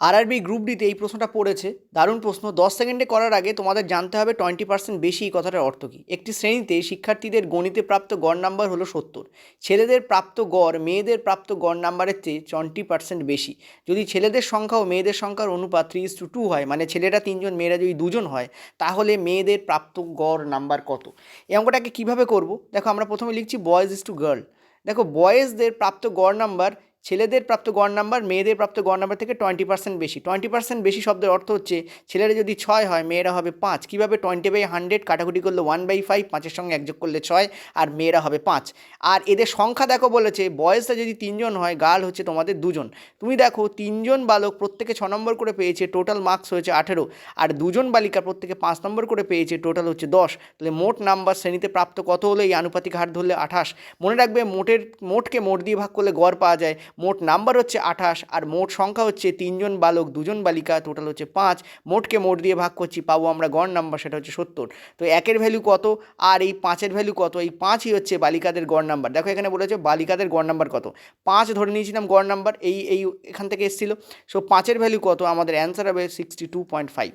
RRB group ডিতে এই প্রশ্নটা পড়েছে। দারুণ প্রশ্ন। দশ সেকেন্ডে করার আগে তোমাদের জানতে হবে টোয়েন্টি পার্সেন্ট বেশি এই কথাটার অর্থ কী। একটি শ্রেণীতে শিক্ষার্থীদের গণিতে প্রাপ্ত গড় নাম্বার হলো সত্তর। ছেলেদের প্রাপ্ত গড় মেয়েদের প্রাপ্ত গড় নাম্বারের চেয়ে টোয়েন্টি পার্সেন্ট বেশি। যদি ছেলেদের সংখ্যা ও মেয়েদের সংখ্যার অনুপাত থ্রি টু টু হয় মানে ছেলেরা তিনজন, মেয়েরা যদি দুজন হয়, তাহলে মেয়েদের প্রাপ্ত গড় নাম্বার কত? এই অঙ্কটাকে কীভাবে করব? দেখো আমরা প্রথমে লিখছি বয়েজ ইজ টু গার্ল দেখো বয়েজদের প্রাপ্ত গড় নাম্বার ছেলেদের প্রাপ্ত গড় নাম্বার, মেয়েদের প্রাপ্ত গড় নাম্বার থেকে টোয়েন্টি পার্সেন্ট বেশি। টোয়েন্টি পার্সেন্ট বেশি শব্দের অর্থ হচ্ছে, ছেলেরা যদি ছয় হয়, মেয়েরা হবে পাঁচ। কীভাবে টোয়েন্টি বাই হান্ড্রেড কাটাকুটি করলে ওয়ান বাই ফাইভ পাঁচের সঙ্গে একযোগ করলে ছয়, আর মেয়েরা হবে পাঁচ। আর এদের সংখ্যা দেখো বলেছে, বয়সটা যদি তিনজন হয়, গার্ল হচ্ছে তোমাদের দুজন। তুমি দেখো, তিনজন বালক প্রত্যেকে ছ নম্বর করে পেয়েছে টোটাল মার্কস হয়েছে আঠেরো। আর দুজন বালিকা প্রত্যেকে পাঁচ নম্বর করে পেয়েছে টোটাল হচ্ছে দশ। তাহলে মোট নাম্বার শ্রেণীতে প্রাপ্ত কত হলো? এই আনুপাতিক হার ধরলে আঠাশ। মনে রাখবে, মোটের, মোটকে মোট দিয়ে ভাগ করলে গড় পাওয়া যায় মোট নাম্বার হচ্ছে আঠাশ, আর মোট সংখ্যা হচ্ছে তিনজন বালক, দুজন বালিকা টোটাল হচ্ছে পাঁচ। মোটকে মোট দিয়ে ভাগ করছি, পাবো আমরা গড় নাম্বার, সেটা হচ্ছে সত্তর। তো একের ভ্যালু কত? আর এই পাঁচের ভ্যালু কত? এই পাঁচই হচ্ছে বালিকাদের গড় নাম্বার। দেখো এখানে বলেছে বালিকাদের গড় নাম্বার কত? পাঁচ ধরে নিয়েছিলাম গড় নাম্বার, এই এই এখান থেকে এসেছিল। সো পাঁচের ভ্যালু কত? আমাদের অ্যান্সার হবে সিক্সটি টু পয়েন্ট ফাইভ